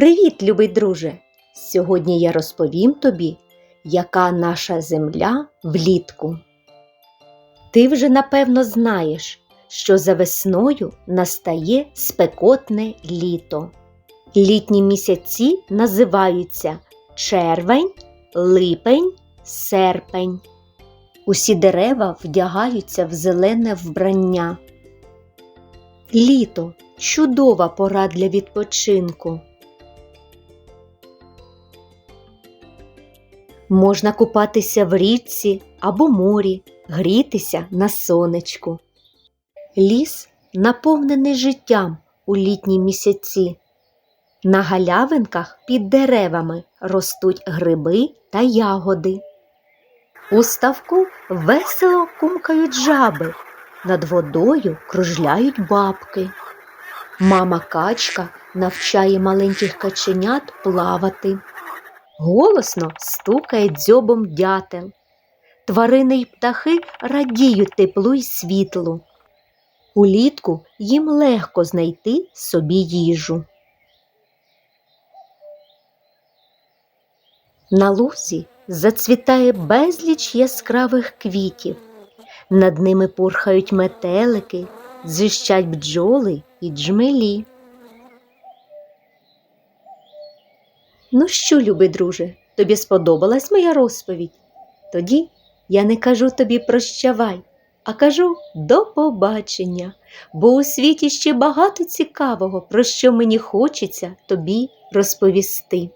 Привіт, любий друже! Сьогодні я розповім тобі, яка наша земля влітку. Ти вже напевно знаєш, що за весною настає спекотне літо. Літні місяці називаються червень, липень, серпень. Усі дерева вдягаються в зелене вбрання. Літо чудова пора для відпочинку. Можна купатися в річці або морі, грітися на сонечку. Ліс наповнений життям у літні місяці. На галявинках під деревами ростуть гриби та ягоди. У ставку весело кумкають жаби, над водою кружляють бабки. Мама качка навчає маленьких каченят плавати. Голосно стукає дзьобом дятел. Тварини й птахи радіють теплу й світлу. Улітку їм легко знайти собі їжу. На лузі зацвітає безліч яскравих квітів. Над ними пурхають метелики, зищать бджоли і джмелі. Ну що, любий друже, тобі сподобалась моя розповідь? Тоді я не кажу тобі прощавай, а кажу до побачення, бо у світі ще багато цікавого, про що мені хочеться тобі розповісти.